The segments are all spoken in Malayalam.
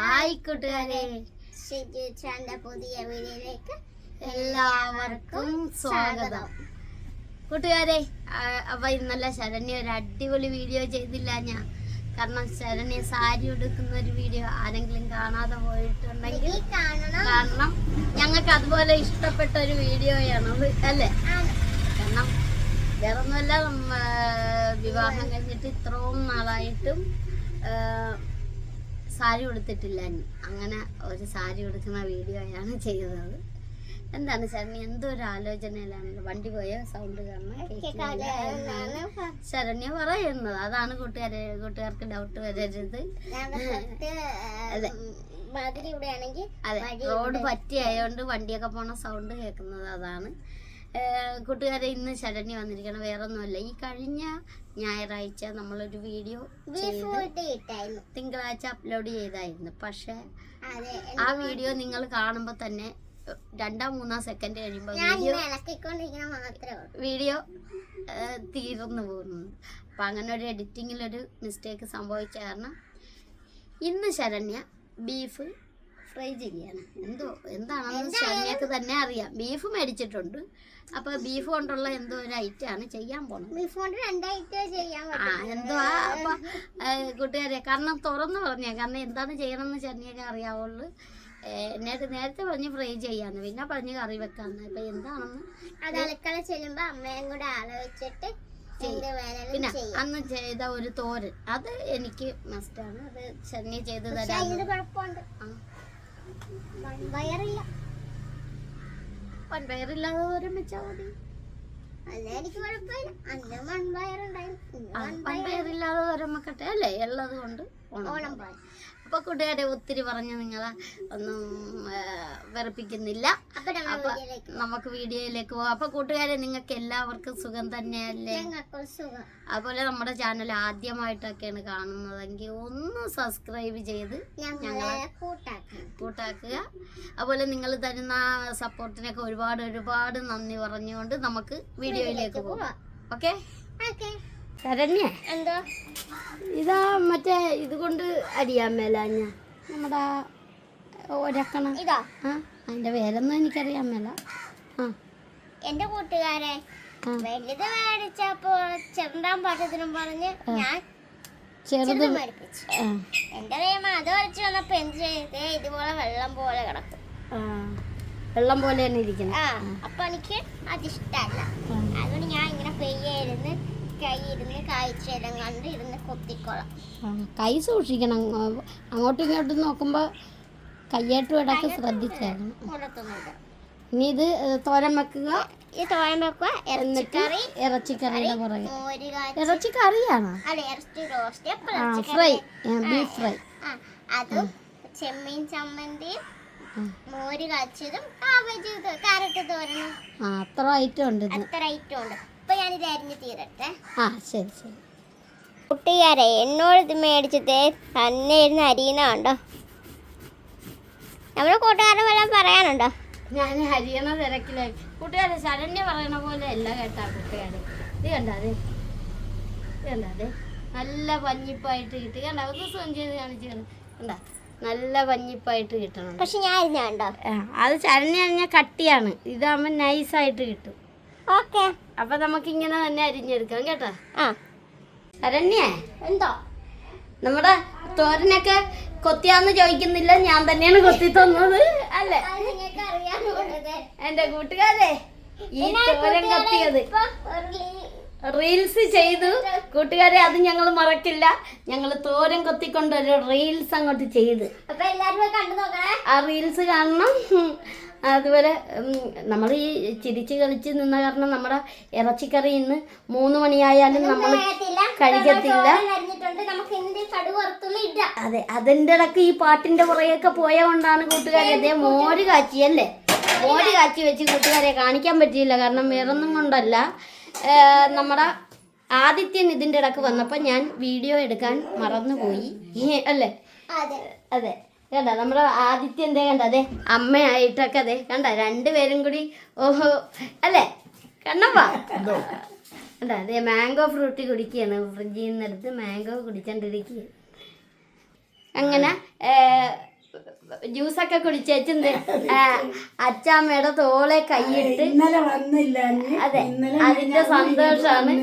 ഹായ് കൂട്ടുകാരെ ഷിജുച്ചാന്റെ പുതിയ വീഡിയോയിലേക്ക് എല്ലാവർക്കും സ്വാഗതം. കൂട്ടുകാരെ അപ്പൊ ഇന്നലെ ശരണ്യ ഒരു അടിപൊളി വീഡിയോ ചെയ്തില്ല ഞാൻ. കാരണം ശരണ്യ സാരി ഉടുക്കുന്ന ഒരു വീഡിയോ ആരെങ്കിലും കാണാതെ പോയിട്ടുണ്ടെങ്കിൽ കാണണം. കാരണം ഞങ്ങൾക്ക് അതുപോലെ ഇഷ്ടപ്പെട്ട ഒരു വീഡിയോയാണ് അല്ലേ? കാരണം വേറൊന്നുമല്ല വിവാഹം കഴിഞ്ഞിട്ട് ഇത്രയും നാളായിട്ടും സാരി ഉടുത്തിട്ടില്ല. അങ്ങനെ ഒരു സാരി ഉടുക്കുന്ന വീഡിയോയാണ് ചെയ്തത്. എന്താണ് ശരണി? എന്തോ ഒരു ആലോചനയിലാണ്? വണ്ടി പോയ സൗണ്ട് കാരണം ശരണ്യ പറയുന്നത്. അതാണ് കൂട്ടുകാരെ കൂട്ടുകാർക്ക് ഡൗട്ട് വരരുത്. അതെ. അതെ. റോഡ്. പറ്റിയായോണ്ട് വണ്ടിയൊക്കെ പോണ സൗണ്ട് കേൾക്കുന്നത് അതാണ്. കൂട്ടുകാരെ ഇന്ന് ശരണ്യ വന്നിരിക്കണം. വേറെ ഒന്നുമല്ല ഈ കഴിഞ്ഞ ഞായറാഴ്ച നമ്മളൊരു വീഡിയോ തിങ്കളാഴ്ച അപ്ലോഡ് ചെയ്തായിരുന്നു. പക്ഷെ ആ വീഡിയോ നിങ്ങൾ കാണുമ്പോൾ തന്നെ രണ്ടാം മൂന്നാം സെക്കൻഡ് കഴിയുമ്പോൾ വീഡിയോ വീഡിയോ തീർന്നു പോകുന്നു. അപ്പം അങ്ങനെ ഒരു എഡിറ്റിങ്ങിലൊരു മിസ്റ്റേക്ക് സംഭവിച്ച കാരണം ഇന്ന് ശരണ്യ ബീഫ് ഫ്രൈ ചെയ്യാണ്. എന്തോ എന്താണെന്ന് ശരണ്യക്ക് തന്നെ അറിയാം. ബീഫ് മേടിച്ചിട്ടുണ്ട്. അപ്പോൾ ബീഫ് കൊണ്ടുള്ള എന്തോ ഒരു ഐറ്റമാണ് ചെയ്യാൻ പോണത്. ബീഫ് കൊണ്ട് രണ്ടായിട്ട് ചെയ്യാൻ ആ എന്തോ അപ്പൊ കൂട്ടുകാരെ കാരണം തുറന്നു പറഞ്ഞേ കാരണം എന്താണ് ചെയ്യണമെന്ന് ചെന്നിയൊക്കെ അറിയാവുള്ളൂ. നേരത്തെ നേരത്തെ പറഞ്ഞ് ഫ്രൈ ചെയ്യാന്ന് പിന്നെ പറഞ്ഞ് കറി വെക്കാന്ന്. ഇപ്പൊ എന്താണെന്ന് അത് അലക്കള ചെല്ലുമ്പോ അമ്മയും കൂടെ ആലോചിച്ചിട്ട് പിന്നെ അന്ന് ചെയ്ത ഒരു തോരൻ അത് എനിക്ക് മസ്റ്റാണ് അത് ചെന്നി ചെയ്ത് തരാം തരാൻ വയറില്ല. വൻപയറില്ലാതെ തോരൻ വെച്ചാൽ മതി. അല്ല എനിക്ക് കുഴപ്പമില്ല. അന്ന് മൺപയറുണ്ടായിരുന്നു ഇന്ന് ആ, മൺപയർ തോരൻ വെക്കട്ടെ അല്ലേ? ഉള്ളത് കൊണ്ട് ഓണം പോലെ അപ്പൊ കൂട്ടുകാരെ ഒത്തിരി പറഞ്ഞ് നിങ്ങളെ ഒന്നും വിറപ്പിക്കുന്നില്ല. അപ്പൊ നമുക്ക് വീഡിയോയിലേക്ക് പോകാം അപ്പൊ കൂട്ടുകാരെ നിങ്ങൾക്ക് എല്ലാവർക്കും സുഖം തന്നെയല്ലേ? അതുപോലെ നമ്മുടെ ചാനൽ ആദ്യമായിട്ടൊക്കെയാണ് കാണുന്നതെങ്കിൽ ഒന്ന് സബ്സ്ക്രൈബ് ചെയ്ത് ഞങ്ങളെ കൂട്ടാക്കുക. അതുപോലെ നിങ്ങൾ തരുന്ന സപ്പോർട്ടിനൊക്കെ ഒരുപാട് ഒരുപാട് നന്ദി പറഞ്ഞുകൊണ്ട് നമുക്ക് വീഡിയോയിലേക്ക് പോകാം ഓക്കെ? ഓക്കെ. ശരണ്യ എന്തോ? ഇതാ മറ്റേ ഇത് കൊണ്ട് അരിയാൻ മേലാഞ്ഞ. നമ്മുടെ ഒരക്കണ. ഇതാ. ആ അതിന്റെ പേരൊന്നും എനിക്കറിയാൻ മേല. ആ. എന്റെ കൂട്ടുകാരെ വലുത് മേടിച്ചപ്പോ ചെറുതാൻ പാട്ടത്തിനും പറഞ്ഞ് ഞാൻ ചെറുത് എന്റെ ദൈവം അത് വരച്ച് വന്നപ്പോ എന്ത് ചെയ്തേ ഇതുപോലെ വെള്ളം പോലെ കിടക്കും. വെള്ളം പോലെ തന്നെ ഇരിക്കണം. ആ. അപ്പൊ എനിക്ക് അതിഷ്ടല്ല. അതുകൊണ്ട് ഞാൻ ഇങ്ങനെ പെയ്യായിരുന്ന്. ഇരുന്ന് കാഴ്ചയെല്ലാം കണ്ട് ഇരുന്ന് കൊത്തിക്കോളാം. കൈ സൂക്ഷിക്കണം. അങ്ങോട്ടും ഇങ്ങോട്ടും നോക്കുമ്പോൾ കയ്യേട്ടും ഇടയ്ക്ക് ശ്രദ്ധിച്ചായിരുന്നു. ഇനി ഇത് തോരൻ വെക്കുക. ഈ തോരൻ വെക്കുക. ഇറച്ചിക്കറി. ഇറച്ചിക്കറിയുടെ പുറകെ. ഇറച്ചിക്കറിയാണ്? ഫ്രൈ. ബീഫ് ഫ്രൈ അതും ചെമ്മീൻ ചമ്മന്തിയും മോര് കാച്ചതും കാബേജ് കാരറ്റ് തോരണം അത്ര ഐറ്റം ഉണ്ട് അത്ര ഐറ്റം ഉണ്ട്. ഇപ്പൊ ഞാനിത് അരിഞ്ഞ് തീരട്ടെ. ആ ശരി ശരി. കുട്ടികാരെ എന്നോട് ഇത് മേടിച്ചത് തന്നെ ഇരുന്ന് അരിയണമുണ്ടോ കണ്ടോ? നമ്മുടെ കൂട്ടുകാരെ വല്ലതും പറയാനുണ്ടോ? ഞാൻ ഹരിയണ തിരക്കിലായി കൂട്ടുകാരെ ശരണ്യ പറയണ പോലെ അല്ല കേട്ടാ കൂട്ടുകാരെ. ഇത് കണ്ടാതെ ഇത് കണ്ടാതെ നല്ല പഞ്ഞിപ്പായിട്ട് കിട്ടി. കണ്ട ഒന്ന് സ്വയം ചെയ്ത് കാണിച്ചു കണ്ട? നല്ല പഞ്ഞിപ്പായിട്ട് കിട്ടണം. പക്ഷെ ഞാൻ അരിഞ്ഞ കണ്ടോ? ആ, അത് ശരണ്യ കഴിഞ്ഞാൽ കട്ടിയാണ്. ഇതാകുമ്പോൾ നൈസായിട്ട് കിട്ടും. ഓക്കെ. അപ്പൊ നമുക്ക് ഇങ്ങനെ തന്നെ അരിഞ്ഞെടുക്കാം കേട്ടോ. ആ. അരണ്യേ എന്തോ? നമ്മുടെ തോരനൊക്കെ കൊത്തിയാന്ന് ചോദിക്കുന്നില്ല ഞാൻ തന്നെയാണ് കൊത്തി തന്നത്. അല്ലേ? എന്റെ കൂട്ടുകാരെ ഈ തോരൻ കത്തിയത്. റീൽസ് ചെയ്തു. കൂട്ടുകാരെ അത് ഞങ്ങൾ മറക്കില്ല. ഞങ്ങൾ തോരൻ കൊത്തിക്കൊണ്ട് ഒരു റീൽസ് അങ്ങോട്ട് ചെയ്ത്. ആ റീൽസ് കാണണം. അതുപോലെ നമ്മൾ ഈ ചിരിച്ച് കളിച്ച് നിന്ന കാരണം നമ്മുടെ ഇറച്ചിക്കറി ഇന്ന് മൂന്ന് മണിയായാലും നമ്മൾ കഴിക്കത്തില്ല. അതെ അതിന്റെ ഇടയ്ക്ക് ഈ പാട്ടിന്റെ പുറകെയൊക്കെ പോയ കൊണ്ടാണ് കൂട്ടുകാരി അതേ മോര് കാച്ചി അല്ലേ മോര് കാച്ചി വെച്ച് കൂട്ടുകാരെ കാണിക്കാൻ പറ്റിയില്ല. കാരണം വേറൊന്നും കൊണ്ടല്ല. നമ്മുടെ ആദിത്യൻ ഇതിന്റെ ഇടയ്ക്ക് വന്നപ്പോൾ ഞാൻ വീഡിയോ എടുക്കാൻ മറന്നുപോയി. അല്ലേ? അതെ. അതെ. കണ്ട നമ്മുടെ ആദിത്യന്റെ കണ്ട അതെ അമ്മയായിട്ടൊക്കെ അതെ കണ്ട രണ്ടുപേരും കൂടി ഓഹോ അല്ലേ? കണ്ണപ്പാ കണ്ട അതെ മാംഗോ ഫ്രൂട്ടി കുടിക്കുകയാണ്. ഫ്രിഡ്ജിൽ നിന്ന് എടുത്ത് മാംഗോ കുടിച്ചോണ്ടിരിക്കുക അങ്ങനെ ജ്യൂസൊക്കെ കുടിച്ചേച്ചെന്ത് അച്ചാമ്മയുടെ തോളെ കൈയിട്ട് അതെ, അതിന്റെ സന്തോഷാണ്.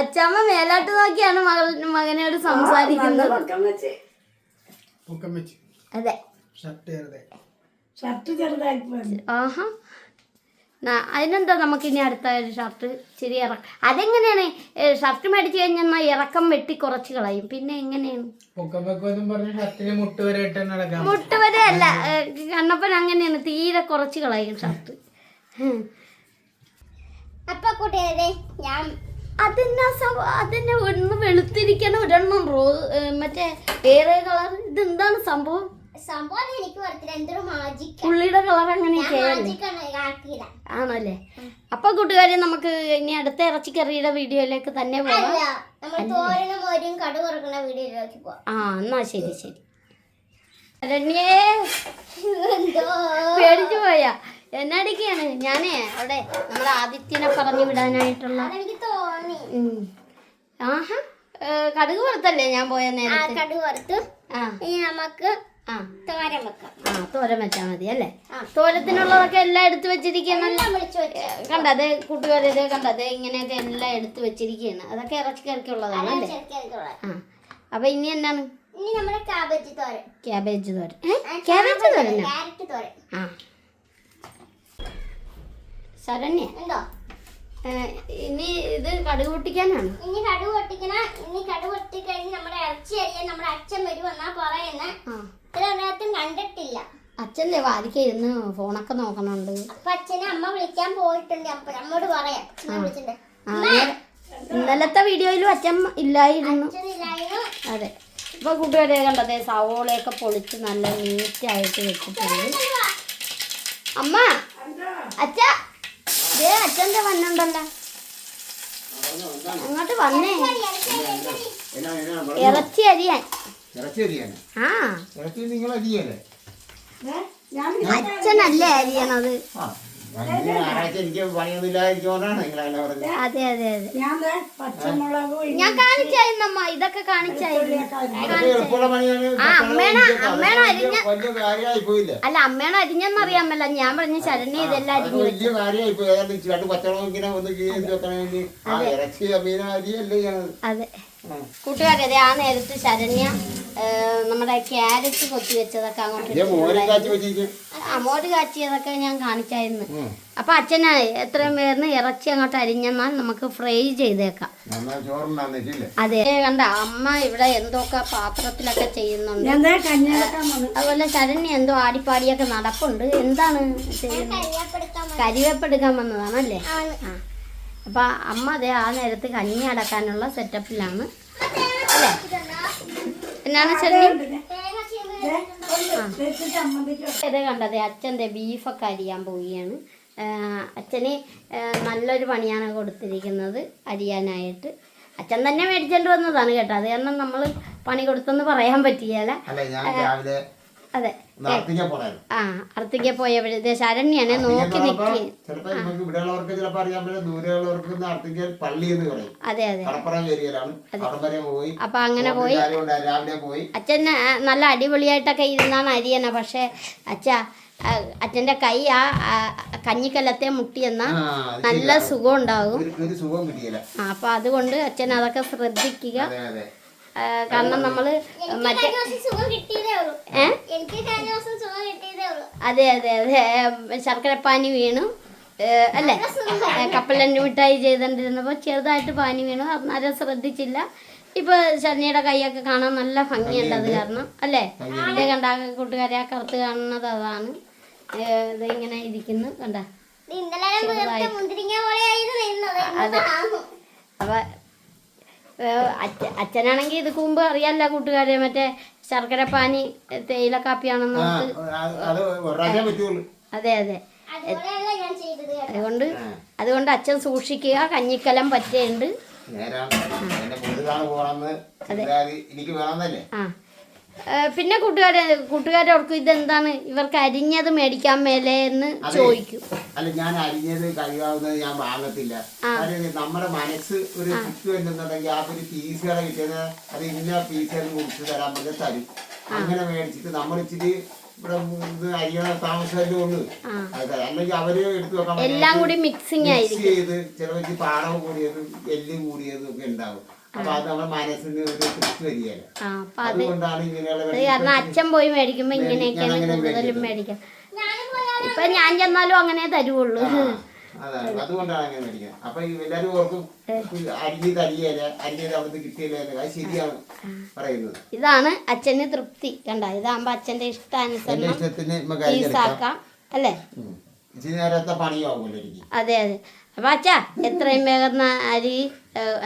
അച്ചാമ്മ മേലോട്ട് നോക്കിയാണ് മകൾ മകനോട് സംസാരിക്കുന്നത് പക്കം വെച്ച് പൊക്കം വെച്ച് അതെ. ഷർട്ട് ചെറുതായി. ആഹാ. അതിനെന്താ നമുക്ക് ഇനി അടുത്ത ഒരു ഷർട്ട് ശരി ഇറക്കം. അതെങ്ങനെയാണ്? ഷർട്ട് മേടിച്ചു കഴിഞ്ഞാൽ ഇറക്കം വെട്ടി കുറച്ച് കളയും. പിന്നെ എങ്ങനെയാണ്? മുട്ട് വരെ ഇട്ട് നടക്കാം മുട്ട് വരെ അല്ല കണ്ണപ്പൻ അങ്ങനെയാണ് തീരെ കുറച്ച് കളയും ഷർട്ട്. അപ്പൊ കൂട്ടുകാരെ ഞാൻ അതെന്നാ സംഭവം അതെന്നെ ഒന്ന് വെളുത്തിരിക്കണ ഒരെണ്ണം റോ ഏ, മറ്റേ വേറെ കളർ ഇതെന്താണ് സംഭവം? സംഭവം എനിക്ക് പറഞ്ഞില്ല എന്തൊരു മാജിക് പുള്ളിയുടെ കളർ അങ്ങനെയൊക്കെ ആണല്ലേ? അപ്പൊ കൂട്ടുകാരെ നമുക്ക് ഇനി അടുത്ത ഇറച്ചിക്കറിയുടെ വീഡിയോയിലേക്ക് തന്നെ പോവാം. ആ എന്നാ ശരി ശരി. പേടിച്ചു പോയാ. എന്നടിക്കാണ്? ഞാനേ അവിടെ നമ്മുടെ ആദിത്യനെ പറഞ്ഞു വിടാനായിട്ടുള്ള എനിക്ക് തോന്നി. ആഹാ. കടുക് പുറത്തല്ലേ ഞാൻ പോയ നേരം നേരത്തെ? പുറത്ത് വറുത്ത്. നമുക്ക് ആ. തോരൻ വെക്കാം. ആ തോരൻ വെച്ചാൽ മതി അല്ലേ. തോരത്തിനുള്ളതൊക്കെ എല്ലാം എടുത്തു വെച്ചിരിക്കണം എല്ലാം വിളിച്ചു വെച്ചു. കണ്ടത് കൂട്ടുകാരത് കണ്ടത് ഇങ്ങനെയൊക്കെ എല്ലാം എടുത്തു വെച്ചിരിക്കുകയാണ്. അതൊക്കെ ഇറച്ചി അല്ലേ? ഉള്ളതാണ് ആ. അപ്പൊ ഇനി എന്താണ്? ഇനി നമ്മുടെ cabbage thoran. Cabbage thoran. Cabbage thoran thoran. ആ. ശരണ്യ? ഏ, ഇനി ഇത് കടുക് പൊട്ടിക്കാനാണ്. ഇനി കടുക് പൊട്ടിക്കണ. ഇനി കടുക് പൊട്ടിക്കഴിഞ്ഞ് നമ്മുടെ ഇറച്ചി അരിയാൻ നമ്മുടെ അച്ഛൻ വരും എന്നാ പറയുന്ന. ഇത്രയും കണ്ടിട്ടില്ല. അച്ഛന്റെ വാരിക്ക ഇരുന്ന് ഫോണൊക്കെ നോക്കണുണ്ട്. അപ്പൊ അച്ഛനെ അമ്മ വിളിക്കാൻ പോയിട്ടുണ്ട്. അപ്പൊ നമ്മോട് പറയാം. അച്ഛനെ വിളിച്ചിട്ടുണ്ട് ഇന്നലത്തെ വീഡിയോയിലും അച്ഛൻ ഇല്ലായിരുന്നു. അതെ. ഇപ്പൊ കൂട്ടുകാരെ കണ്ടതേ സവോളയൊക്കെ പൊളിച്ച് നല്ല നീറ്റായിട്ട് വെച്ചിട്ടുണ്ട്. അമ്മ! അച്ഛ! ദേ അച്ഛന്റെ വന്നുണ്ടല്ലോ. അങ്ങോട്ട് വന്നേ. ഇറച്ചി അരിയാൻ. ആ. അച്ഛനല്ലേ അരിയണത്. ഞായറാഴ്ച എനിക്ക് പറഞ്ഞത്. അതെ അതെ അതെ. ഞാൻ ദേ പച്ചമുളകും ഇഞ്ചി ഞാൻ ഇതൊക്കെ കാണിച്ചായിരുന്നു. അതൊക്കെ എളുപ്പമുള്ള പണിയാണ്. ആ, അമ്മേണ- അമ്മേണ അരിഞ്ഞ- വലിയ കാര്യമായി പോയില്ല അല്ല അമ്മയാണ് അരിഞ്ഞെന്നറിയാമല്ല ഞാൻ പറഞ്ഞ ശരണി ഇതെല്ലാം അത് അരിഞ്ഞു വലിയ കാര്യമായി പോയി ഏതാണ്ട് രണ്ട് പച്ചവളം ഇങ്ങനെ ഒന്ന് വെക്കണമെങ്കിൽ ആ ഇറച്ചി മീന അരിയല്ലേ അതെ. കൂട്ടുകാരെ ആ നേരത്ത് ശരണ്യ നമ്മുടെ ക്യാരറ്റ് കൊത്തി വെച്ചതൊക്കെ അങ്ങോട്ട് ഇതേ മോരും കാച്ചിയതൊക്കെ ഞാൻ കാണിച്ചായിരുന്നു. അപ്പൊ അച്ഛനെ എത്രയും പേർന്ന് ഇറച്ചി അങ്ങോട്ട് അരിഞ്ഞെന്നാൽ നമുക്ക് ഫ്രൈ ചെയ്തേക്കാം. അതെ. കണ്ട അമ്മ ഇവിടെ എന്തൊക്കെ പാത്രത്തിലൊക്കെ ചെയ്യുന്നുണ്ട്. അതുപോലെ ശരണ്യ എന്തോ ആടിപ്പാടിയൊക്കെ നടപ്പുണ്ട്. എന്താണ് ചെയ്യുന്നത്? കരിവേപ്പെടുക്കാൻ വന്നതാണല്ലേ? ആ. അപ്പൊ അമ്മ അതെ ആ നേരത്ത് കഞ്ഞി അടക്കാനുള്ള സെറ്റപ്പിലാണ് അല്ലേ? എന്നാണ് ചെല്ലി. ഇത് കണ്ടത് അച്ഛന്റെ ബീഫൊക്കെ അരിയാൻ പോവുകയാണ്. അച്ഛന് നല്ലൊരു പണിയാണ് കൊടുത്തിരിക്കുന്നത് അരിയാനായിട്ട്. അച്ഛൻ തന്നെ മേടിച്ചോണ്ട് വന്നതാണ് കേട്ടോ. അത് കാരണം നമ്മൾ പണി കൊടുത്തെന്ന് പറയാൻ പറ്റിയല്ല അതെ. ആ അടുത്തേക്ക് പോയപ്പോഴത്തെ ശരണ്യാണ് നോക്കി ചിലപ്പോ നമുക്ക് ഇവിടെയുള്ളവർക്ക് ചിലപ്പോ അറിയാൻ പറ്റില്ല ദൂരെയുള്ളവർക്ക് നടത്തിക്കാൻ പള്ളി എന്ന് പറയും. അതെ അതെ. കടപ്പുറം ഏരിയയിലാണ്. അവിടെ വരെ പോയി. അപ്പൊ അങ്ങനെ പോയി. രാവിലെ പോയി. അച്ഛൻ നല്ല അടിപൊളിയായിട്ടൊക്കെ ഇരുന്നാണ് അരിയണ പക്ഷെ അച്ഛ അച്ഛന്റെ കൈ ആ കഞ്ഞിക്കലത്തെ മുട്ടിയെന്ന നല്ല. സുഖം ഉണ്ടാകും. അപ്പൊ അതുകൊണ്ട് അച്ഛൻ അതൊക്കെ ശ്രദ്ധിക്കുക. കാരണം നമ്മൾ മറ്റേ അതെ അതെ അതെ. ശർക്കരപ്പാനി വീണു. അല്ലെ? കപ്പലണ്ടി മിഠായി ചെയ്തോണ്ടിരുന്നപ്പോൾ ചെറുതായിട്ട് പാനി വീണു. ആരും ശ്രദ്ധിച്ചില്ല. ഇപ്പൊ ശരണിയുടെ കൈയൊക്കെ കാണാൻ നല്ല ഭംഗിയുണ്ട് അത് കാരണം അല്ലേ? ഇത് കണ്ട കൂട്ടുകാരെ ആ കറുത്ത് കാണുന്നത് അതാണ്. ഇതിങ്ങനെ ഇത് ഇങ്ങനെ ഇരിക്കുന്നു. കണ്ട? അപ്പൊ അച്ഛനാണെങ്കിൽ ഇത് മുമ്പ് അറിയാല്ല കൂട്ടുകാരെ. മറ്റേ ശർക്കര പാനി തേയില കാപ്പിയാണെന്ന് അത് അത് അതുകൊണ്ട് അതുകൊണ്ട് അച്ഛൻ സൂക്ഷിക്കുക. കഞ്ഞിക്കലം പറ്റേണ്ട്. എനിക്ക് വേണമെന്നല്ലേ ആ. പിന്നെ കൂട്ടുകാരെ കൂട്ടുകാരെ ഓർക്കും ഇതെന്താണ്? ഇവർക്ക് അരിഞ്ഞത് മേടിക്കാൻ മേലെ എന്ന് ചോദിക്കും. അല്ല ഞാൻ അരിഞ്ഞത് കഴിയാവുന്നത് ഞാൻ വാങ്ങത്തില്ല. നമ്മുടെ മനസ്സ് ഒരു ചുറ്റു എന്നുണ്ടെങ്കിൽ ആ ഒരു പീസുകളെ കിട്ടിയത് അത് ഇന്ന പീസ് എന്ന് കുറിച്ച് തരാൻ പറഞ്ഞാൽ തരും. അങ്ങനെ മേടിച്ചിട്ട് നമ്മൾ ഇച്ചിരി ഇവിടെ അരിയണ താമസമല്ലേ ഉള്ളു. അല്ലെങ്കിൽ അവർ എടുത്തു വെക്കാൻ എല്ലാം കൂടി മിക്സിങ് ചെയ്ത് ചിലവർക്ക് പാടവ് കൂടിയതും എല്ല് കൂടിയതും ഒക്കെ ഉണ്ടാവും. അപ്പൊ അത് തൃപ്തി വരികയല്ല അതുകൊണ്ടാണ് ഇങ്ങനെയുള്ള അച്ഛൻ പോയി മേടിക്കുമ്പോ ഇങ്ങനെയൊക്കെയാണ് കൂടുതലും മേടിക്കാം പോയാലും ഇപ്പൊ ഞാൻ ചെന്നാലും അങ്ങനെ തരുവുള്ളൂ. അതാണ്. അതുകൊണ്ടാണ് അങ്ങനെ മേടിക്കുന്നത് അപ്പൊ ഈ എല്ലാരും ഓർക്കും അരിഞ്ഞ് തരികയില്ല അരിഞ്ഞത് അവിടുന്ന് കിട്ടിയില്ല എന്ന്. അത് ശരിയാണ് പറയുന്നത്. ഇതാണ് അച്ഛന് തൃപ്തി. കണ്ട ഇതാകുമ്പോ അച്ഛന്റെ ഇഷ്ടാനുസരണം ഇഷ്ടത്തിന് അല്ലേ? അതെ അതെ. അപ്പൊ അച്ഛാ എത്രയും വേഗം അരി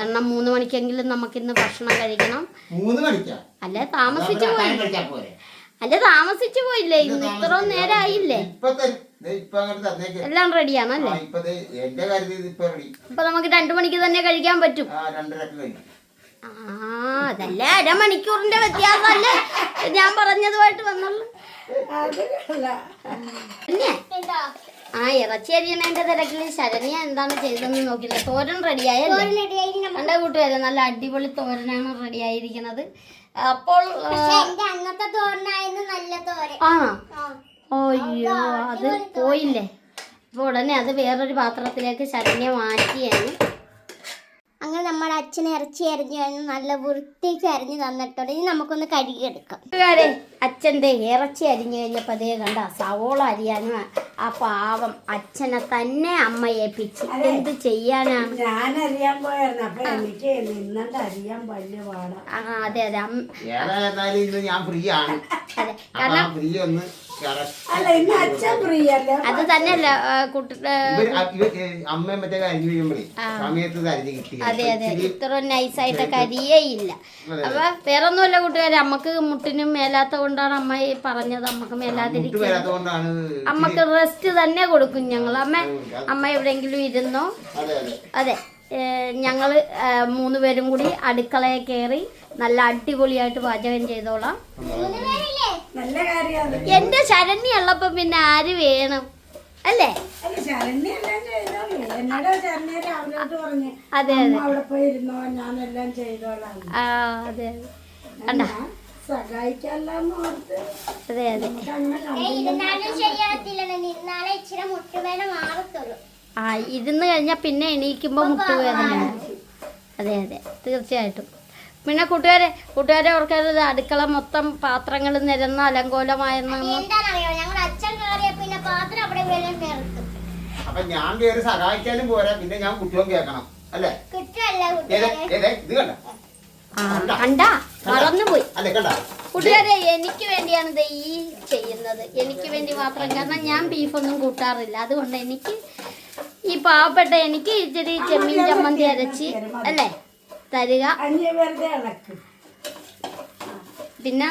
എണ്ണം മൂന്ന് മണിക്കെങ്കിലും നമുക്കിന്ന് ഭക്ഷണം കഴിക്കണം. മൂന്ന് മണിക്കാ? അല്ലെ താമസിച്ചു പോയി. അല്ല താമസിച്ചു പോയില്ലേ? ഇന്ന് ഇത്ര നേരം ആയില്ലേ എല്ലാം റെഡിയാണ് അല്ലേ ഇപ്പൊ നമുക്ക് രണ്ടു മണിക്ക് തന്നെ കഴിക്കാൻ പറ്റും. ആ അതല്ല അരമണിക്കൂറിന്റെ വ്യത്യാസമല്ലേ? ഞാൻ പറഞ്ഞതുമായിട്ട് വന്നുള്ളൂ പിന്നെ? ആ ഇറച്ചി അരിയണതിന്റെ തിരക്കിൽ ശരണ്യ എന്താണ് ചെയ്തതെന്ന് നോക്കില്ല തോരൻ റെഡിയായല്ലേ എന്റെ കൂട്ടുകാരെ നല്ല അടിപൊളി തോരനാണ് റെഡിയായിരിക്കുന്നത് അപ്പോൾ എന്റെ അന്നത്തെ തോരനായിരുന്നു നല്ല തോരൻ. ആ. ഓയ്യോ അത് പോയില്ലേ. അപ്പോൾ ഉടനെ അത് വേറൊരു പാത്രത്തിലേക്ക് ശരണ്യ മാറ്റിയാണ്. അങ്ങനെ നമ്മുടെ അച്ഛൻ ഇറച്ചി അരിഞ്ഞു കഴിഞ്ഞ് നല്ല വൃത്തിക്ക് അരിഞ്ഞു തന്നിട്ടുണ്ട്. ഇനി നമുക്കൊന്ന് കഴുകിയെടുക്കാം. അച്ഛന്റെ ഇറച്ചി അരിഞ്ഞു കഴിഞ്ഞപ്പോൾ അതേ കണ്ട സവോള അരിയാനും ആ പാവം അച്ഛനെ തന്നെ അമ്മ ഏൽപ്പിച്ച്. എന്ത് ചെയ്യാനാണ്? ഞാൻ അറിയാൻ പോയായിരുന്നു. അപ്പൊ എനിക്ക് അറിയാൻ വലിയ പാടാ. ആ അതെ അതെ. ഞാൻ ഫ്രീ ആണ്. അതെ. കാരണം ഫ്രീ ഒന്ന് correct അല്ല ഇന്ന് അച്ഛൻ ഫ്രീ അല്ലേ? അത് തന്നെയല്ല ആ, കുട്ടി ആ, ഇവർ അ- ഇവ- ഏ, മറ്റേ അരിഞ്ഞു കഴിയുമ്പോഴേ സമയത്ത് ഇത് കിട്ടി. അതെ അതെ ഇത്ര നൈസായിട്ട് കരിയേയില്ല അപ്പൊ വേറെ ഒന്നുമല്ല കൂട്ടുകാരെ അമ്മയ്ക്ക് മുട്ടിനും മേലാത്ത കൊണ്ടാണ് അമ്മ ഈ പറഞ്ഞത് അമ്മയ്ക്ക് മേലാതിരിക്കുന്നത് അമ്മയ്ക്ക് റെസ്റ്റ് തന്നെ കൊടുക്കും ഞങ്ങൾ അമ്മ അമ്മ എവിടെയെങ്കിലും ഇരുന്നോ? അതെ അതെ. അതെ. ഞങ്ങൾ മൂന്ന് പേരും കൂടി അടുക്കളയെ കയറി നല്ല അടിപൊളിയായിട്ട് പാചകം ചെയ്തോളാം. എന്റെ ശരണ്യ എന്റെ ശരണ്യുള്ളപ്പോ പിന്നെ ആര് വേണം? അല്ലേ? അതെ അമ്മ അവിടെ പോയി ഇരുന്നോ ഞാനെല്ലാം ചെയ്തോളാം. ആ അതെ കണ്ട? ഞാൻ സഹായിക്കല്ലെന്ന് ഓർത്ത് അതെ അതെ. ആ ഇരുന്ന് കഴിഞ്ഞാൽ പിന്നെ എണീക്കുമ്പോൾ മുട്ടുവേദനയാണ് അതെ അതെ. തീർച്ചയായിട്ടും. പിന്നെ കൂട്ടുകാരെ കൂട്ടുകാരെ ഓർക്കരുത് അടുക്കള മൊത്തം പാത്രങ്ങൾ നിരന്ന അലങ്കോലമായെന്ന് എന്താണെന്നറിയോ? ഞങ്ങൾ അച്ഛൻ കയറിയ പിന്നെ പാത്രം അവിടെ ഇവിടെ നിർത്തും അപ്പൊ ഞാൻ കയറി സഹായിക്കാനും പോരാ. പിന്നെ ഞാൻ കുട്ടികളും കേൾക്കണം അല്ലേ? ഇത് കണ്ട? കണ്ടാ. മറന്നുപോയി. കൂട്ടുകാരെ എനിക്ക് വേണ്ടിയാണ് ഇത് ഈ ചെയ്യുന്നത്. എനിക്ക് വേണ്ടി മാത്രം. കാരണം ഞാൻ ബീഫൊന്നും കൂട്ടാറില്ല. അതുകൊണ്ട് എനിക്ക് ഈ പാവപ്പെട്ട എനിക്ക് ഇച്ചിരി ചെമ്മീൻ ചമ്മന്തി അരച്ച് അല്ലേ? തരിക. പിന്നെ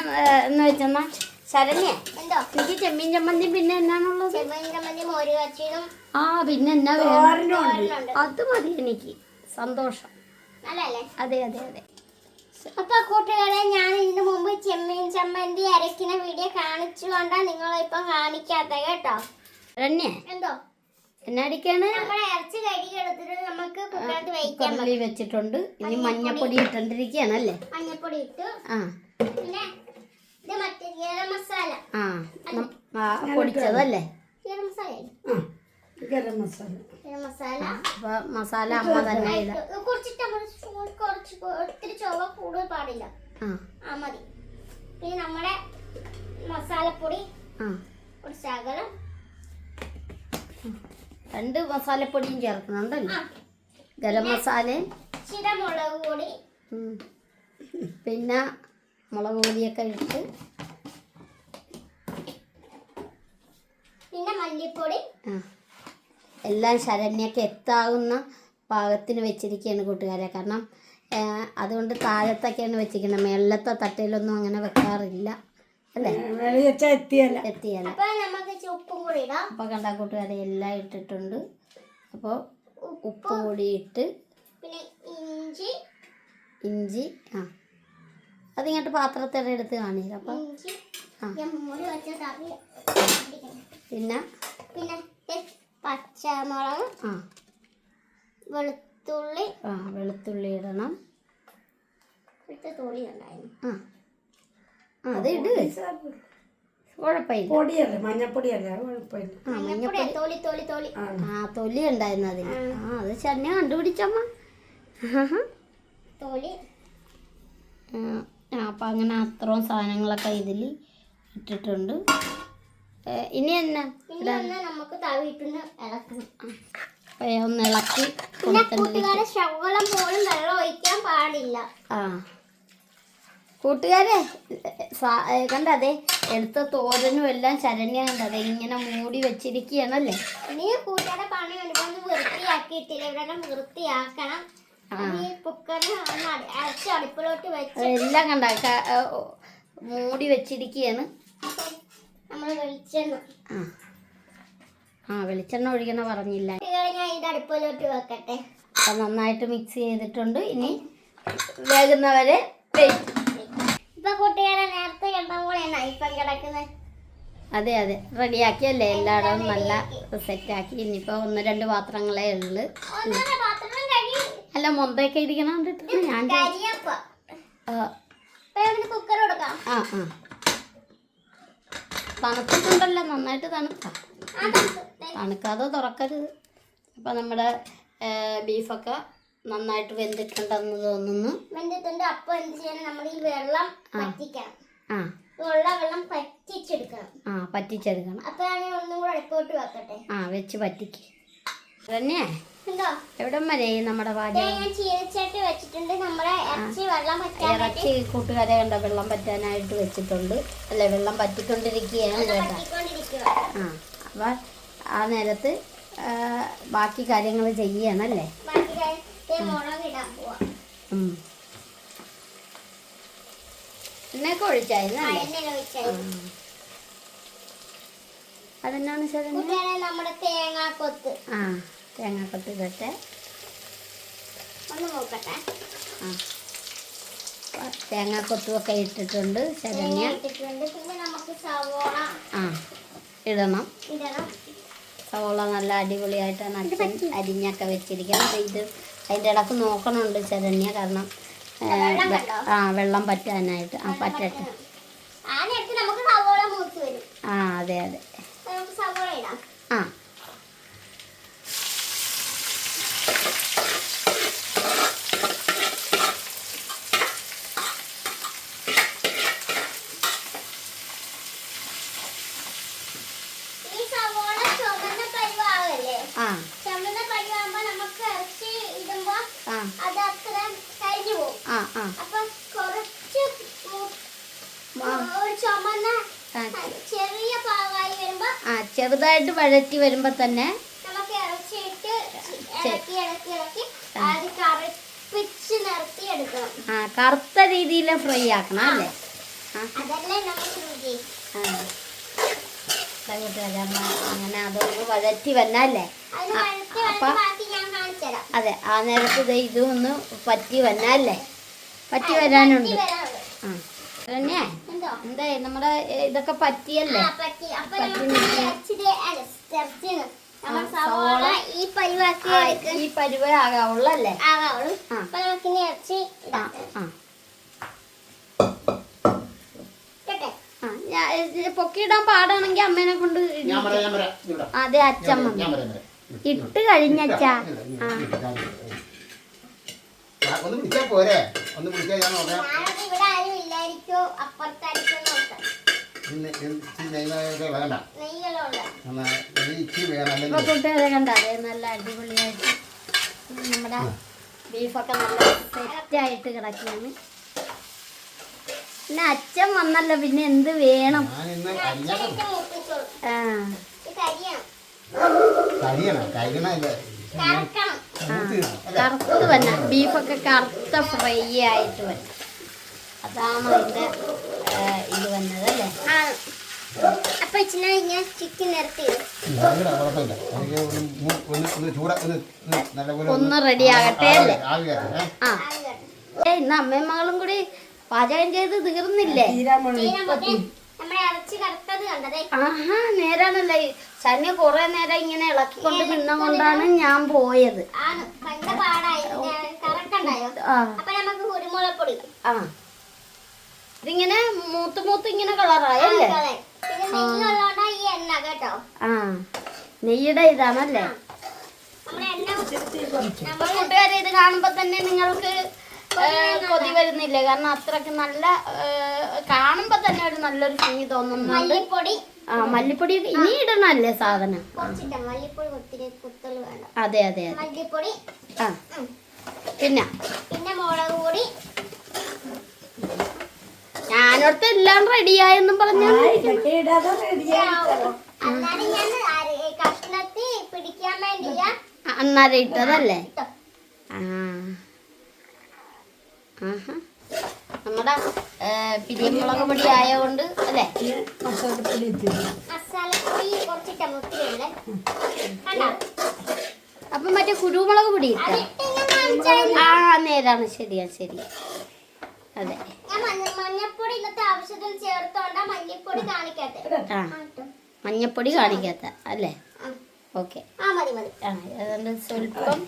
എന്ന് വെച്ചെന്നാ ശരണ്യ എനിക്ക് ചെമ്മീൻ ചമ്മന്തി പിന്നെ എന്നാണുള്ളത്? ആ പിന്നെ എന്നാ വേണം? അത് മതി എനിക്ക്. സന്തോഷം. അതെ അതെ അതെ. അപ്പൊ കൂട്ടുകാരെ ഞാൻ ഇതിനു മുമ്പ് ചെമ്മീൻ ചമ്മന്തി അരക്കുന്ന വീഡിയോ കാണിച്ചുകൊണ്ടാ നിങ്ങളിപ്പൊ കാണിക്കാത്ത കേട്ടോ. എന്തോ? എന്നടിക്കാണ് ഇറച്ചി നമുക്ക് വെച്ചിട്ടുണ്ട്. ഇനി മഞ്ഞപ്പൊടി. ഇട്ടണ്ടിരിക്കുകയാണ് അല്ലേ? മഞ്ഞപ്പൊടി ഇട്ട്. ആ. പിന്നെ ഇത് മറ്റേ ഗരം മസാല. ആ ആ, പൊടിച്ചതല്ലേ? ഗരം മസാല ആ. ഗരം മസാല. മസാല? മസാല അമ്മ തന്നെ. കുറച്ചിട്ട് ചോ- കുറച്ച് ഒത്തിരി ചുവ കൂടുതൽ പാടില്ല. ആ. മതി. പിന്നെ നമ്മുടെ മസാലപ്പൊടി ഒരു ശകലം. രണ്ട് മസാലപ്പൊടിയും ചേർക്കുന്നുണ്ടല്ലോ. ഗരം മസാലയും. മുളക് പൊടി. പിന്നെ മുളക് പൊടിയൊക്കെ ഇട്ട്. പിന്നെ മല്ലിപ്പൊടി. ആ. എല്ലാം ശരണ്യൊക്കെ എത്താവുന്ന പാകത്തിന് വെച്ചിരിക്കുകയാണ് കൂട്ടുകാരെ. കാരണം അതുകൊണ്ട് താഴത്തൊക്കെയാണ് വെച്ചിരിക്കുന്നത്. മേളത്തെ തട്ടയിലൊന്നും അങ്ങനെ വെക്കാറില്ല. അല്ലേ? എത്തിയല്ല. എത്തിയല്ല. അപ്പോൾ കണ്ട കൂട്ടുകാരെ എല്ലാം ഇട്ടിട്ടുണ്ട്. അപ്പോൾ ഉപ്പ്. കൂടി ഇട്ട് പിന്നെ ഇഞ്ചി. ഇഞ്ചി ആ. അതിങ്ങോട്ട് പാത്രത്തിൽ എടുത്ത് കാണില്ല അപ്പം പിന്നെ? പിന്നെ പച്ചമുളക് ആ. വെളുത്തുള്ളി. ആ വെളുത്തുള്ളി ഇടണം. തൊളി ഉണ്ടായിരുന്നു. ആ. ആ അത് ഇട്. കുഴപ്പമില്ല. പൊടിയല്ലേ? മഞ്ഞപ്പൊടിയല്ലേ? അത് കുഴപ്പമില്ല. ആ മഞ്ഞപ്പൊടി തോലി തോലി തോലി. ആ. തൊലി ഉണ്ടായിരുന്നു അതിന്. ആ. അത് ചെന്നെ കണ്ടുപിടിച്ചമ്മ. തോലി. ആ, അപ്പം അങ്ങനെ അത്രയും സാധനങ്ങളൊക്കെ ഇതിൽ ഇട്ടിട്ടുണ്ട്. ഇനി എന്നാ? നമുക്ക് ഇളക്കണം ഒന്ന് ഇളക്കി കൂട്ടുകാരെ ശകലം പോലും വെള്ളം ഒഴിക്കാൻ പാടില്ല. ആ. കൂട്ടുകാരെ കണ്ടതെ എടുത്ത തോരനും എല്ലാം ചരണ്യ കണ്ടതെ ഇങ്ങനെ മൂടി വെച്ചിരിക്കുകയാണല്ലേ? നീ കൂട്ടുകാരെ പണി വരുമ്പോൾ വൃത്തിയാക്കിയിട്ടില്ല? ഇവിടെ വൃത്തിയാക്കണം. എല്ലാം കണ്ട? മൂടി വെച്ചിരിക്കുകയാണ്. ആ. വെളിച്ചെണ്ണ ഒഴിക്കണ പറഞ്ഞില്ല. അടുപ്പിലോട്ട് വെക്കട്ടെ. അപ്പം നന്നായിട്ട് മിക്സ് ചെയ്തിട്ടുണ്ട്. ഇനി വേകുന്നവരെ ഇപ്പൊ കുട്ടികളെ നേരത്തെ കണ്ട പോലെയാണ് ഇപ്പം കിടക്കുന്നത് അതെ അതെ. റെഡിയാക്കിയല്ലേ എല്ലായിടവും നല്ല സെറ്റ് സെറ്റാക്കി. ഇനിയിപ്പോൾ ഒന്ന് രണ്ട് പാത്രങ്ങളേ ഉള്ളു. അല്ല മൊന്തൊക്കെ ഇരിക്കണം ഞാൻ ആ ആ. തണുത്തിട്ടുണ്ടല്ലോ നന്നായിട്ട് തണുത്ത്. തണുക്കാതെ തുറക്കരുത്. അപ്പം നമ്മുടെ ബീഫൊക്കെ നന്നായിട്ട് വെന്തിട്ടുണ്ടെന്ന് തോന്നുന്നു. വെന്തിട്ടുണ്ട്. അപ്പോൾ എന്ത് ചെയ്യണം? നമ്മൾ ഈ വെള്ളം പറ്റിക്കണം ആ. ഉള്ള വെള്ളം പറ്റിച്ചെടുക്കണം ആ പറ്റിച്ചെടുക്കണം അപ്പൊ ഞാൻ ഒന്നും കൂടെ അടുപ്പോട്ട് വെക്കട്ടെ? ആ വെച്ച് പറ്റിക്ക് തന്നെ എന്തോ എവിടം വരെ നമ്മുടെ ഇറച്ചി കൂട്ടുകാരെ കണ്ട? വെള്ളം പറ്റാനായിട്ട് വെച്ചിട്ടുണ്ട്. അല്ലെ വെള്ളം പറ്റിക്കൊണ്ടിരിക്കുകയാണ് കേട്ടോ. ആ അപ്പം ആ നേരത്ത് ബാക്കി കാര്യങ്ങൾ ചെയ്യണല്ലേ? ബാക്കി ഒഴിച്ചായിരുന്നു അതെന്നാണ് ശരണ്യ നമ്മുടെ തേങ്ങാ കൊത്ത്. ആ. തേങ്ങാക്കൊത്ത് ഇടട്ടെ ഒന്ന് നോക്കട്ടെ ആ. തേങ്ങാക്കൊത്തുമൊക്കെ ഇട്ടിട്ടുണ്ട് ചതഞ്ഞ പിന്നെ നമുക്ക് സവോള ആ ഇടണം. ഇടണം. സവോള നല്ല അടിപൊളിയായിട്ടാണ് അച്ഛൻ അരിഞ്ഞൊക്കെ വെച്ചിരിക്കണം ഇത് അതിന്റെ ഇടയ്ക്ക് നോക്കണുണ്ട് ശരണ്യ. കാരണം ആ വെള്ളം പറ്റാനായിട്ട്. ആ പറ്റട്ടെ. ആ നേരത്ത് നമുക്ക് സവോള ആ അതെ അതെ അപ്പൊ നമുക്ക് സവോള ഇടാം ആ ഈ സവോള ചുവന്ന പരിവാകല്ലേ ആ ചുവന്ന പരിവാകുമ്പോ നമുക്ക് ഇറച്ചി ഇടുമ്പോ ആ അത് അത്ര കരിഞ്ഞു പോകും ആ ആ അപ്പൊ കുറച്ച് മു- ആ. ഒരു ചുമന്ന ആ. ചെറിയ പാവായി വരുമ്പോ ആ ചെറുതായിട്ട് വഴറ്റി വരുമ്പോൾ തന്നെ നമുക്ക് ഇറച്ചിയിട്ട് ഇളക്കി ഇളക്കി ഇളക്കി അത് കറുപ്പിച്ച് നിർത്തി എടുക്കണം ആ കറുത്ത രീതിയിൽ ഫ്രൈ ആക്കണം അല്ലേ? അതല്ലേ നമുക്ക് അങ്ങനെ അതൊന്ന് വഴറ്റി വന്നല്ലേ അപ്പൊ. അതെ ആ നേരത്ത് ഇത് ഇതും ഒന്ന് പറ്റി വന്നല്ലേ പറ്റി വരാനുണ്ട്. ആ. തന്നെ എന്തോ? നമ്മുടെ ഇതൊക്കെ പറ്റിയല്ലേ? സവോള. ഈ പരിവാക്കി ഈ പരുവേ ആകാവുള്ളൂ. അപ്പൊ നമുക്കിനി ഇറച്ചി പൊക്കിയിടാൻ പാടാണെങ്കിൽ അമ്മേനെ കൊണ്ട് അതെ അച്ഛമ്മ. ഇട്ട് കഴിഞ്ഞച്ചാ ആ. ആ, ഒന്ന് വിളിച്ചാ പോരെ. ഒന്ന് വിളിച്ചാൽ ഞാൻ നോക്കാം. വേണ്ട. നല്ല അടിപൊളിയായിട്ട് നമ്മുടെ ബീഫൊക്കെ നല്ല സെറ്റായിട്ട് കിടക്കുകയാണ്. പിന്നെ അച്ഛൻ വന്നല്ലോ പിന്നെ എന്ത് വേണം? ആ. കരിയണം കരിയണം കരിയണല്ലേ കറക്കണം മൂത്ത് കിട്ടണം, അല്ലേ? കറുത്ത് വന്ന. ബീഫൊക്കെ കറുത്ത ഫ്രൈ ആയിട്ട് വരും അതാണ് അതിന്റെ ഇത് വന്നത് അല്ലേ? അപ്പൊ ഞാൻ ചിക്കൻ ഒന്ന് ready ആകട്ടെ അല്ലേ? ആ. ഇന്ന് അമ്മയും മകളും കൂടി പാചകം ചെയ്ത് തീർന്നില്ലേ? ആഹാ നേരാണല്ലേ. കുറെ നേരം ഇങ്ങനെ ഇളക്കിക്കൊണ്ട് നിന്നുകൊണ്ടാണ് ഞാൻ പോയത്. ആ ഇതിങ്ങനെ മൂത്ത് മൂത്ത് ഇങ്ങനെ കളറായല്ലേ പിന്നെ ആ. നെയ്യുടെ ഇതാണല്ലേ? കൂട്ടുകാരെ ഇത് കാണുമ്പോ തന്നെ നിങ്ങൾക്ക് കൊതി വരുന്നില്ല. കാരണം അത്രയ്ക്ക് നല്ല കാണുമ്പോ തന്നെ ഒരു നല്ലൊരു ഭംഗി തോന്നുന്നുണ്ട്. മല്ലിപ്പൊടി. ആ മല്ലിപ്പൊടി ഇനി ഇടണല്ലേ സാധനം? അതെ അതെ മല്ലിപ്പൊടി. ആ. പിന്നെ? പിന്നെ മുളക് പൊടി. ഞാനോടത്ത് എല്ലാം റെഡിയായെന്നും പറഞ്ഞു അന്നാരെ ഇതൊക്കെ ഇടാതെ ഞാൻ അര- പിടിക്കാൻ വേണ്ടിയാ. അന്നേരം ഇട്ടതല്ലേ? ആ. നമ്മുടെ പൊടി ആയതുകൊണ്ട് അല്ലേ? മസാലപ്പൊടി അപ്പൊ മറ്റേ കുരുമുളക് പൊടി. ആ നേരാണ് ശരിയാ ശരി അതെ. മഞ്ഞപ്പൊടി ചേർത്തോണ്ടാ മല്ലിപ്പൊടി കാണിക്കാത്തെ മഞ്ഞപ്പൊടി അല്ലേ. ഓക്കെ അതുകൊണ്ട് സ്വല്പം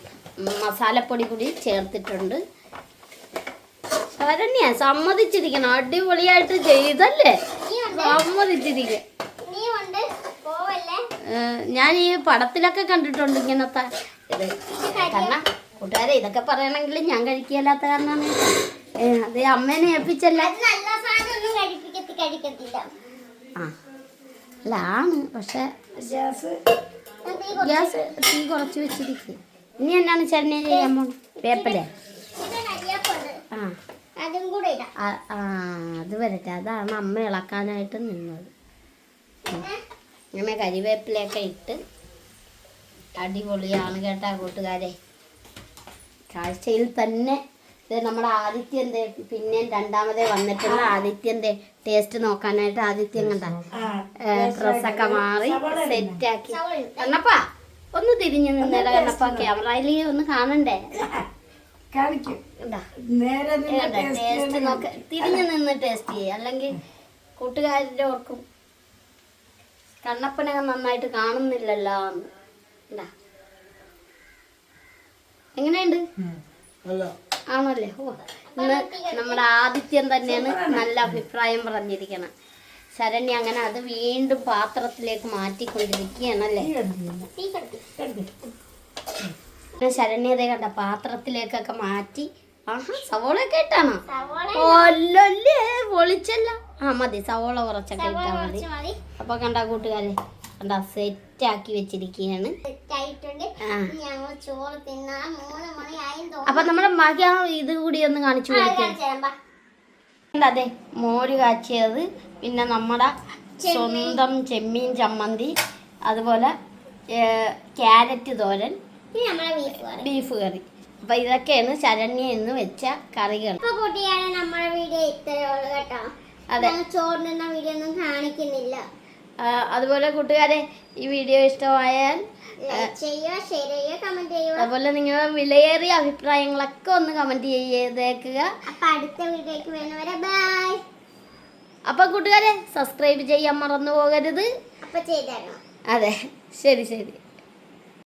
മസാലപ്പൊടി കൂടി ചേർത്തിട്ടുണ്ട്. ശരണ്യ സമ്മതിച്ചിരിക്കണം. അടിപൊളിയായിട്ട് ചെയ്തല്ലേ? ഏഹ് ഞാൻ ഈ പടത്തിലൊക്കെ കണ്ടിട്ടുണ്ട് ഇങ്ങനത്തെ ഇത് കാരണം കൂട്ടുകാരെ ഇതൊക്കെ പറയണമെങ്കിൽ ഞാൻ കഴിക്കില്ലാത്ത കാരണമാണ്. അതെ അമ്മേനെ ഏൽപ്പിച്ചല്ല? ആ അല്ല ആണ്. പക്ഷെ ഗ്യാസ്. തീ കുറച്ച് ഗ്യാസ് തീ കുറച്ച് വെച്ചിരിക്കുക ഇനി എന്നാണ് ചട്നി ചെയ്യാൻ പോണ വേപ്പലേ ആ. അതും കൂടെ ഇടാം. ആ അത് വരട്ടെ. അതാണ് അമ്മ ഇളക്കാനായിട്ട് നിന്നത്. ഇങ്ങനെ കരിവേപ്പിലയൊക്കെ ഇട്ട് അടിപൊളിയാണ് കേട്ടാ കൂട്ടുകാരെ. കാഴ്ചയിൽ തന്നെ ഇത് നമ്മുടെ ആദിത്യന്റെ പിന്നെയും രണ്ടാമതേ വന്നിട്ടുള്ള ആദിത്യന്റെ ടേസ്റ്റ് നോക്കാനായിട്ട് ആദിത്യം കണ്ട ഡ്രസ്സൊക്കെ മാറി സെറ്റാക്കി. എന്നപ്പാ കണ്ണപ്പാ ഒന്ന് തിരിഞ്ഞു നിന്നേരാ എന്നപ്പാ ക്യാമറയിൽ ഒന്ന് കാണണ്ടേ? കാണിക്കും. നേരെ ടേസ്റ്റ് നോക്ക. തിരിഞ്ഞു നിന്ന് ടേസ്റ്റ് ചെയ്യ. അല്ലെങ്കിൽ കൂട്ടുകാരുടെ ഓർക്കും കണ്ണപ്പനൊക്കെ നന്നായിട്ട് കാണുന്നില്ലല്ലോ എന്ന്. എന്താ എങ്ങനെയുണ്ട്? അല്ല ആണല്ലേ? ഓ ഇന്ന് നമ്മുടെ ആദിത്യം തന്നെയാണ് നല്ല അഭിപ്രായം പറഞ്ഞിരിക്കണം. ശരണ്യ അങ്ങനെ അത് വീണ്ടും പാത്രത്തിലേക്ക് മാറ്റിക്കൊണ്ടിരിക്കുകയാണല്ലേ പിന്നെ ശരണ്യത കണ്ട പാത്രത്തിലേക്കൊക്കെ മാറ്റി. ആഹാ ഇട്ടാണോ? സവോള ഒല്ലല്ലേ പൊളിച്ചല്ല. ആ മതി സവോള കുറച്ചൊക്കെ സവോള ഇട്ടാ മതി. അപ്പൊ കണ്ട കൂട്ടുകാരെ കണ്ട സെറ്റാക്കി വെച്ചിരിക്കുകയാണ് തെറ്റായിട്ടുണ്ട് ആ. ഞങ്ങൾ ചോറ് തിന്നാൻ മൂന്ന് മണിയായി അപ്പൊ നമ്മുടെ ബാക്കി ഇത് കൂടി ഒന്ന് കാണിച്ചു കൊടുക്കാം. അതെ മോര് കാച്ചിയത് പിന്നെ നമ്മുടെ സ്വന്തം ചെമ്മീൻ ചമ്മന്തി അതുപോലെ ക്യാരറ്റ് തോരൻ. ബീഫ് കറി. അപ്പൊ ഇതൊക്കെയാണ് ശരണ്യ എന്ന് വെച്ച കറികൾ ഇപ്പൊ കൂട്ടിയാണ് നമ്മുടെ വീഡിയോ ഇത്രയേ ഉള്ളൂ കേട്ടോ. അതെ. വീഡിയോ ഒന്നും കാണിക്കുന്നില്ല. അതുപോലെ കൂട്ടുകാരെ ഈ വീഡിയോ ഇഷ്ടമായാൽ അതുപോലെ നിങ്ങളുടെ വിലയേറിയ അഭിപ്രായങ്ങളൊക്കെ ഒന്ന് കമന്റ് ചെയ്തേക്കുക. അപ്പൊ അടുത്ത വീഡിയോക്ക് വരുന്നവരെ ബൈ അപ്പൊ കൂട്ടുകാരെ സബ്സ്ക്രൈബ് ചെയ്യാൻ മറന്നു പോകരുത്. അപ്പൊ ചെയ്തേക്കണം. അതെ ശരി ശരി.